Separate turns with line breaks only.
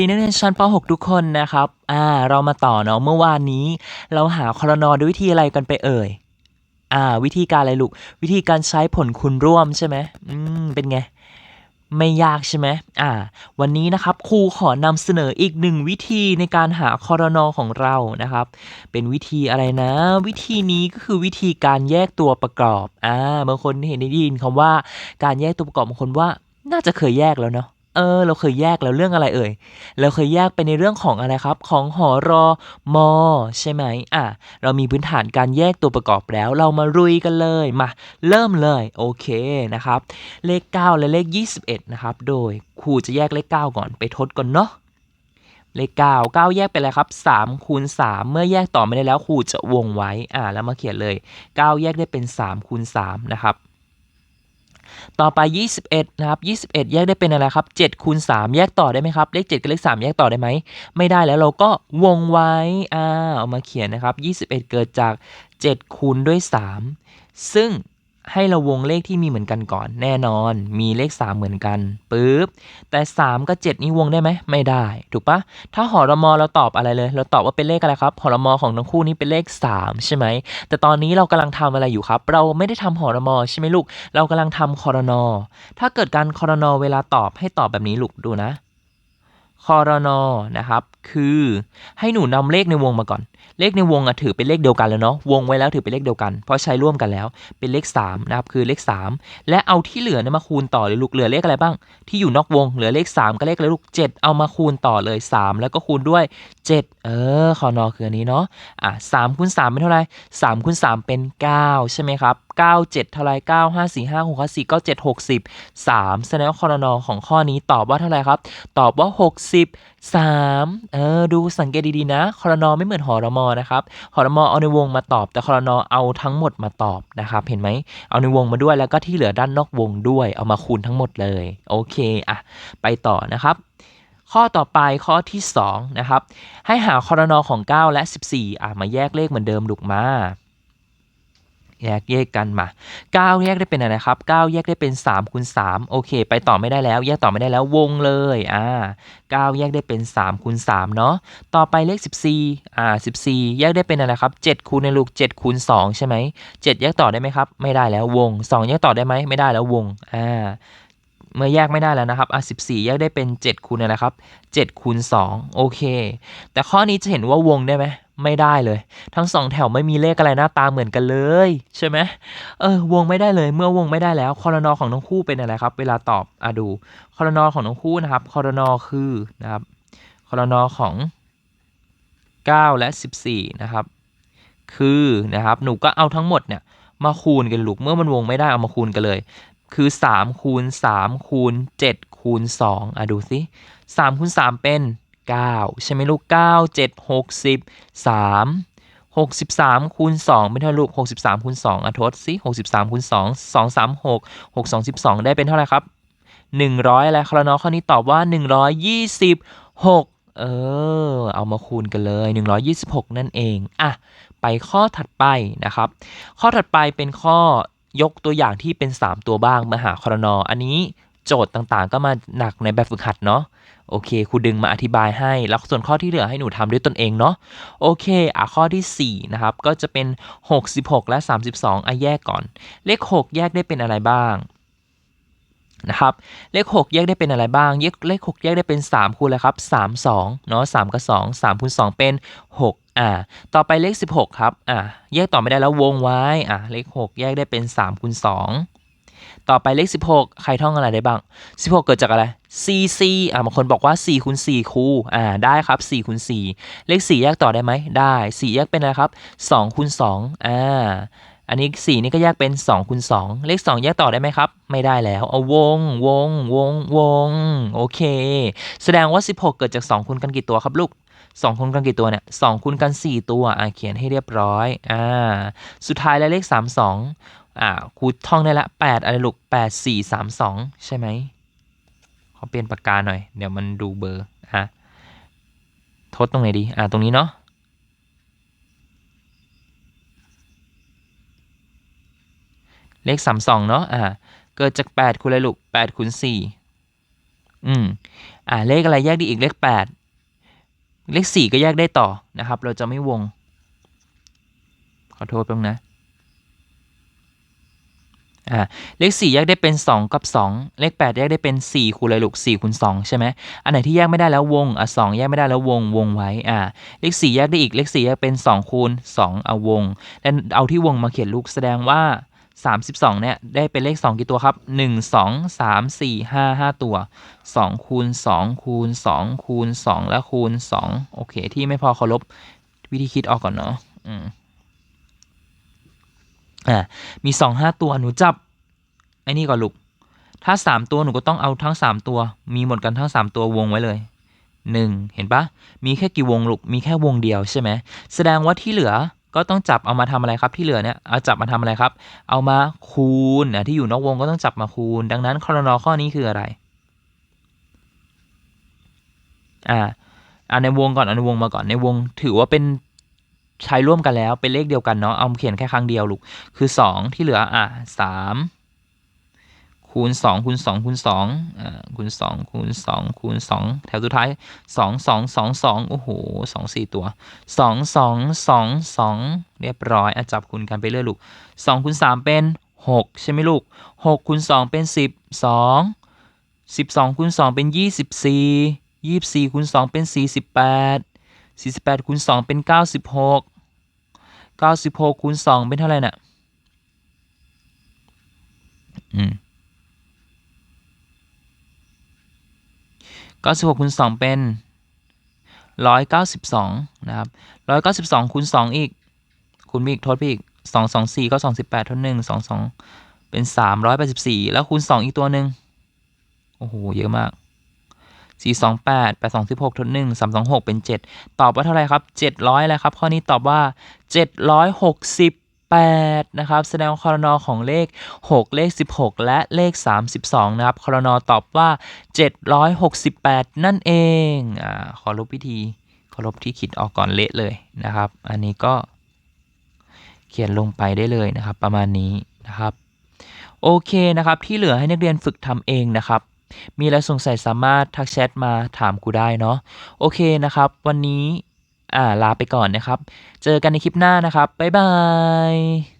ีนักเรียนชั้นป .6 ทุกคนนะครับ อ่า เรามาต่อเนาะ เมื่อวานนี้ เราหาคอรนอด้วยวิธีอะไรกันไปเอ่ย อ่า วิธีการอะไรลูก วิธีการใช้ผลคูณร่วมใช่ไหมอืม เป็นไง ไม่ยากใช่ไหมอ่า วันนี้นะครับครูขอนำเสนออีกหนึ่งวิธีในการหาคอรนอของเรานะครับ เป็นวิธีอะไรนะ วิธีนี้ก็คือวิธีการแยกตัวประกอบ อ่า บางคนเห็นได้ยินคำว่า การแยกตัวประกอบบางคนว่า น่าจะเคยแยกแล้วเนาะ เออ เราเคยแยกแล้วเรื่องอะไรเอ่ย เราเคยแยกไปในเรื่องของอะไรครับ ของหอรอมอใช่ไหมอะ เรามีพื้นฐานการแยกตัวประกอบแล้ว เรามารุยกันเลย มา เริ่มเลย โอเคนะครับ เลข 9 และเลข 21 นะครับ โดยครูจะแยกเลข 9 ก่อนไปทดก่อนเนาะ เลข 9 9 แยกไปเลยครับ3คูณ3เมื่อแยกต่อไม่ได้แล้วครูจะวงไว้ อ่า แล้วมาเขียนเลย 9 แยกได้เป็น3คูณ3นะครับ ต่อไป 21 นะครับ 21 แยกได้เป็นอะไรครับ7คูณ3 แยกต่อได้ไหมครับ เลข 7 กับเลข 3 แยกต่อได้ไหม ไม่ได้แล้วเราก็วงไว้ อ่า เอามาเขียนนะครับ 21 เกิดจาก 7 คูณด้วย 3 ซึ่ง ให้เราวงเลขที่มีเหมือนกันก่อน แน่นอน มีเลข 3 เหมือนกันปึ๊บแต่ 3 กับ 7 นี้วงได้ไหมไม่ได้ ถูกปะถ้าหอรมอเราตอบอะไรเลย เราตอบว่าเป็นเลขอะไรครับหอรมอของทั้งคู่นี้เป็นเลข 3 ใช่ไหมแต่ตอนนี้เรากำลังทำอะไรอยู่ครับ เราไม่ได้ทำหอรมอใช่ไหมลูก เรากำลังทำคอรนอถ้าเกิดการคอรนอเวลาตอบให้ตอบแบบนี้ลูกดูนะ คอรนอนะครับคือให้หนูนำเลขในวงมาก่อน เลขในวงอะถือเป็นเลขเดียวกันแล้วเนาะวงไว้แล้วถือเป็นเลขเดียวกัน เพราะใช้ร่วมกันแล้วเป็นเลข3นะครับคือเลข 3 และเอาที่เหลือเนี่ยมาคูณต่อเลยลูกเหลือเลขอะไรบ้าง ที่อยู่นอกวงเหลือเลข 3ก็เลขอะไรลูก 7 เอามาคูณต่อเลย 3 แล้วก็คูณด้วย 7 เออคอนอคืออันนี้เนาะอะ3คูณ3เป็นเท่าไหร่3คูณ3เป็น 9 ใช่ไหมครับ 9 7เท่าไหร่9 5 4 5 6 5 4 9 7 60 3แสดงว่าคอนอของข้อนี้ตอบว่าเท่าไรครับ ตอบว่า 63 เออ ดูสังเกตดีๆนะคอรนอไม่เหมือนหอรมอนะครับหอรมอเอาในวงมาตอบ แต่คอรนอเอาทั้งหมดมาตอบนะครับ เห็นไหม เอาในวงมาด้วยแล้วก็ที่เหลือด้านนอกวงด้วย เอามาคูณทั้งหมดเลย โอเค อะ ไปต่อนะครับข้อต่อไปข้อที่2นะครับให้หาคอรนอของ 9 และ 14 อะมาแยกเลขเหมือนเดิมลูกมา แยกแยกกันมา 9 แยกได้เป็นอะไรครับ 9 แยกได้เป็น3คูณ3โอเค ไปต่อไม่ได้แล้ว แยกต่อไม่ได้แล้ววงเลยอ่า9แยกได้เป็น3คูณ3เนาะต่อไปเลข 14อ่า14 แยกได้เป็นอะไรครับ7คูณในลูก7คูณ2ใช่ไหม7แยกต่อได้ไหมครับ ไม่ได้แล้ววง 2 แยกต่อได้ไหมไม่ได้แล้ววงอ่าเมื่อแยกไม่ได้แล้วนะครับ อะ 14 แยกได้เป็น 7คูณอะไรครับ7คูณ2โอเค แต่ข้อนี้จะเห็นว่าวงได้ไหม ไม่ได้เลย ทั้งสองแถวไม่มีเลขอะไรหน้าตาเหมือนกันเลย ใช่ไหมเออวงไม่ได้เลย เมื่อวงไม่ได้แล้วคอรนอของทั้งคู่เป็นอะไรครับ เวลาตอบอะดูคอรนอของทั้งคู่นะครับคอรนอคือนะครับคอรนอของ 9 และ 14 นะครับ คือนะครับหนูก็เอาทั้งหมดเนี่ยมาคูณกันลูกเมื่อมันวงไม่ได้เอามาคูณกันเลย คือ 3 คูณ 3 คูณ 7 คูณ2อะดูสิ3คูณ3เป็น 9 ใช่ไหมลูก 9 7 60 3 63คูณ2เป็นเท่าไรลูก63คูณ2อะทดสิ63คูณ2 2 3 6 6 2 12 ได้เป็นเท่าไหร่ครับ 100อะไรคอรนอข้อนี้ตอบว่า 126 เออ เอามาคูณกันเลย 126 นั่นเอง อะ ไปข้อถัดไปนะครับ ข้อถัดไปเป็นข้อยกตัวอย่างที่เป็น 3 ตัวบ้างมาหาครนออันนี้ โจทย์ต่างๆ ก็มาหนักในแบบฝึกหัดเนาะโอเคครูดึงมาอธิบายให้ แล้วส่วนข้อที่เหลือให้หนูทำด้วยตนเองเนาะโอเคอะข้อที่4นะครับก็จะเป็น 66 และ 32อะแยกก่อน เลข 6 แยกได้เป็นอะไรบ้างนะครับเลข 6 แยกได้เป็นอะไรบ้างเลขเลข6แยกได้เป็น 3คูณอะไรครับ 3 2เนาะ3กับ 2 3คูณ2เป็น 6 อ่า ต่อไปเลข 16 ครับ อ่าแยกต่อไม่ได้แล้ววงไว้ อ่าเลข 6 แยกได้เป็น3คูณ2 ต่อไปเลข 16 ใครท่องอะไรได้บ้าง 16 เกิดจากอะไร c c อ่าบางคนบอกว่า4คูณ4คูอ่าได้ครับ4คูณ4เลข 4 แยกต่อได้ไหมได้4แยกเป็นอะไรครับ2คูณ2อ่าอันนี้ 4 นี่ก็แยกเป็น2คูณ2เลข 2 แยกต่อได้ไหมครับ ไม่ได้แล้ว เอาวง วง วง วง โอเค แสดงว่า 16 เกิดจาก 2คูณกันกี่ตัวครับลูก2คูณกันกี่ตัวเนี่ย2คูณกัน 4 ตัว อ่าเขียนให้เรียบร้อย อ่า สุดท้ายแล้วเลข 32 อ่าครูท่องได้ละ8อะไรลูก8 4 3 2ใช่ไหมขอเปลี่ยนปากกาหน่อย เดี๋ยวมันดูเบอร์อะทดตรงไหนดี อ่าตรงนี้เนาะเลข32เนาะ อ่า เกิดจาก8คูณอะไรลูก8คูณ4อืม อ่า เลขอะไรแยกได้อีกเลขแปดเลขสี่ก็แยกได้ต่อนะครับ เราจะไม่วง ขอโทษแป๊บนะ อ่าเลขสี่แยกได้เป็นสองกับสองเลขแปดแยกได้เป็นสี่คูณอะไรลูกสี่คูณสองใช่ไหมอันไหนที่แยกไม่ได้แล้ววงอะสองแยกไม่ได้แล้ววงวงไว้อ่าเลขสี่แยกได้อีกเลขสี่แยกเป็นสองคูณสองเอาวงแล้วเอาที่วงมาเขียนลูกแสดงว่า 32เนี่ยได้เป็นเลข 2 กี่ตัวครับ 1 2 3 4 5 5 ตัว 2 คูณ 2 คูณ 2 คูณ 2 และคูณ 2 โอเค ที่ไม่พอเคารพวิธีคิดออกก่อนเนาะอืม อ่ามี2 5ตัวหนูจับไอ้นี่ก่อนลูก ถ้า3ตัวหนูก็ต้องเอาทั้ง3ตัว มีหมดกันทั้ง3ตัววงไว้เลย1เห็นปะมีแค่กี่วงลูก มีแค่วงเดียวใช่ไหม แสดงว่าที่เหลือก็ต้องจับเอามาทำอะไรครับที่เหลือเนี่ยเอาจับมาทำอะไรครับ เอามาคูณนะที่อยู่นอกวงก็ต้องจับมาคูณ ดังนั้นคอรนอข้อนี้คืออะไรอ่าอ่าในวงก่อนเอาในวงมาก่อนในวงถือว่าเป็น ใช้ร่วมกันแล้วเป็นเลขเดียวกันเนาะเอาเขียนแค่ครั้งเดียวลูกคือ 2 ที่เหลืออะ3คูณ2คูณ2คูณ2อ่าคูณ2คูณ2คูณ2แถวสุดท้าย 2 2 2 2โอ้โห2 4 ตัว 2 2 2 2 เรียบร้อยอจับคูณกันไปเรื่อยลูก2คูณ3เป็น 6 ใช่ไหมลูก6คูณ2เป็น 12 12คูณ2เป็น 24 24คูณ2เป็น 48 48คูณ2เป็น 96 96คูณ2เป็นเท่าไหร่น่ะอืม96คูณ2เป็น192นะครับ192คูณ2อีกคูณอีกทดไปอีก224ก็28ทด1 22เป็น384แล้วคูณ2อีกตัวหนึ่งโอ้โห เยอะมาก 428 826ทด1 326 เป็น 7 ตอบว่าเท่าไรครับ 700อะไรครับ ข้อนี้ตอบว่า 768 นะครับ แสดงคอรนอของเลข 6 เลข 16 และเลข 32 นะครับคอรนอตอบว่า 768 นั่นเองอ่าขอลบวิธีขอลบที่คิดออกก่อนเละเลยนะครับ อันนี้ก็เขียนลงไปได้เลยนะครับ ประมาณนี้นะครับ โอเคนะครับ ที่เหลือให้นักเรียนฝึกทำเองนะครับ มีอะไรสงสัยสามารถทักแชทมาถามกูได้เนาะโอเคนะครับ วันนี้อ่าลาไปก่อนนะครับ เจอกันในคลิปหน้านะครับ บ๊ายบาย